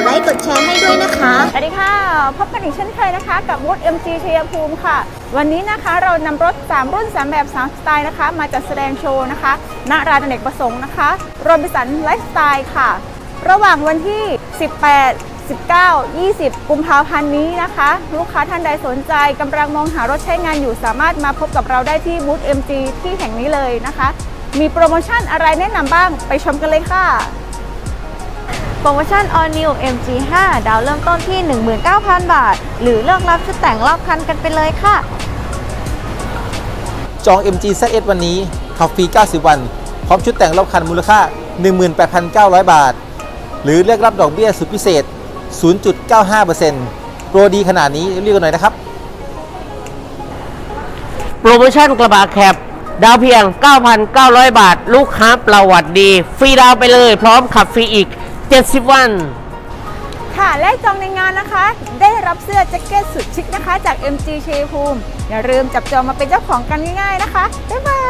ดไลค์กดแชร์ให้ด้วยนะคะ สวัสดีค่ะ พบกันอีกเช่นเคยนะคะ กับวูด MG ชัยภูมิค่ะ วันนี้นะคะเรานำรถ 3 รุ่น 3 แบบ 3 สไตล์นะคะ มาจัดแสดงโชว์นะคะ ณ ร้านอเนกประสงค์นะคะโรบิสันไลฟ์สไตล์ค่ะ ระหว่างวันที่ 18 19 20 กุมภาพันธ์นี้นะคะ ลูกค้าท่านใดสนใจกำลังมองหารถใช้งานอยู่สามารถมาพบกับเราได้ที่บูธ MG ที่แห่งนี้เลยนะคะ มีโปรโมชั่นอะไรแนะนำบ้างไปชมกันเลยค่ะ โปรโมชั่น All New MG5 ดาวเริ่มต้นที่ 19,000 บาท หรือเลือกรับชุดแต่งรอบคันกันไปเลยค่ะ จอง MG ZS วันนี้ขับฟรี 90 วัน พร้อมชุดแต่งรอบคันมูลค่า 18,900 บาท หรือเรียกรับดอกเบี้ยสุดพิเศษ 0.95%โปรดีขนาดนี้เรียกกันหน่อยนะครับ โปรโมชั่นกระบะแคบดาวเพียง 9,900 บาท ลูกค้าประวัติดี ฟรีดาวไปเลย พร้อมขับฟรีอีก 70 วัน ค่ะ และจองในงานนะคะ ได้รับเสื้อแจ็คเก็ตสุดชิคนะคะ จาก MG ชัยภูมิ อย่าลืมจับจองมาเป็นเจ้าของกันง่ายๆนะคะ บ๊ายบาย